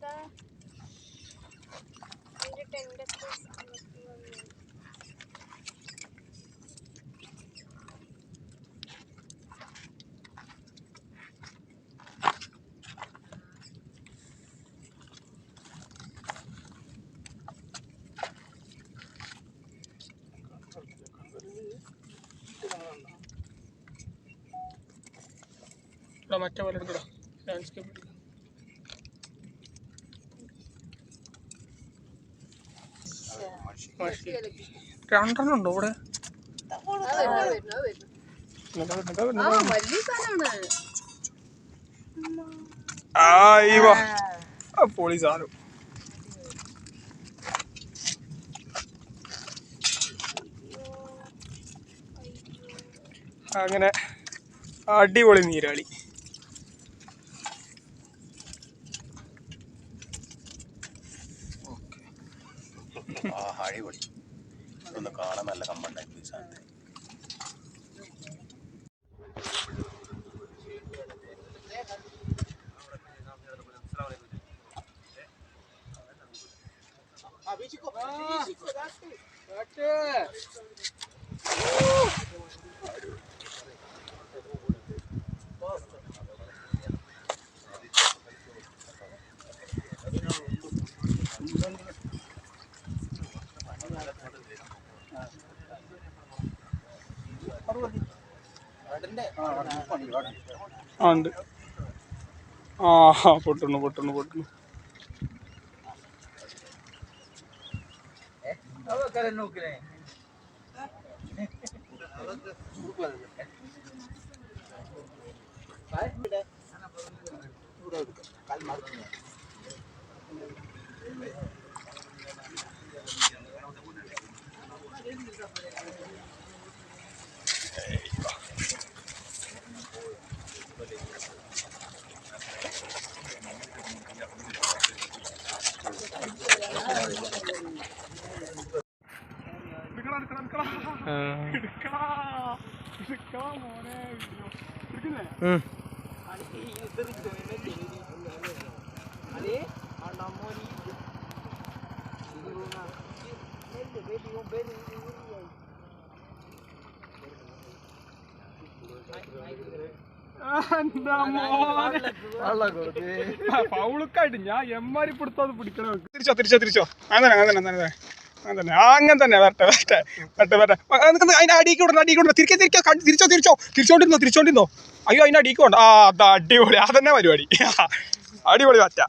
അതാ വന്നു ഇവിടെ മറ്റേ പോലെ എടുക്കടാ ലാൻഡ്സ്കേപ്പ് രണ്ടെണ്ണം ഉണ്ടോ ഇവിടെ പൊളി സാധനം. അങ്ങനെ അടിപൊളി നീരാളി. ആ അടിപൊളി ഒന്ന് കാണാൻ നല്ല കമ്പണ്ടായിരുന്നു ഈ സാധനത്തെ ആ ഉണ്ട്. ആ പൊട്ടുന്നു പൊട്ടുന്നു പൊട്ടുന്നു പൗളുക്കായിട്ട് ഞാൻ എമ്മാരി പിടുത്തത് പിടിക്കണോ തിരിച്ചോ തിരിച്ചോ തിരിച്ചോ അങ്ങനെ അങ്ങനെ അങ്ങനെ അങ്ങനെ അങ്ങനെ തന്നെ. വരട്ടെ വരട്ടെ വരട്ടെ വരട്ടെ. ആ, നിനക്ക് അതിന്റെ അടിക്ക് വിടണം അടിക്ക് വിടണം തിരികെ തിരികെ കണ്ട് തിരിച്ചോ തിരിച്ചോ. തിരിച്ചോണ്ടിരുന്നോ തിരിച്ചോണ്ടിരുന്നോ. അയ്യോ അതിന്റെ അടിക്ക് വേണ്ട ആ അത് അടിപൊളി. അതന്നെ പരിപാടി. അടിപൊളി പറ്റ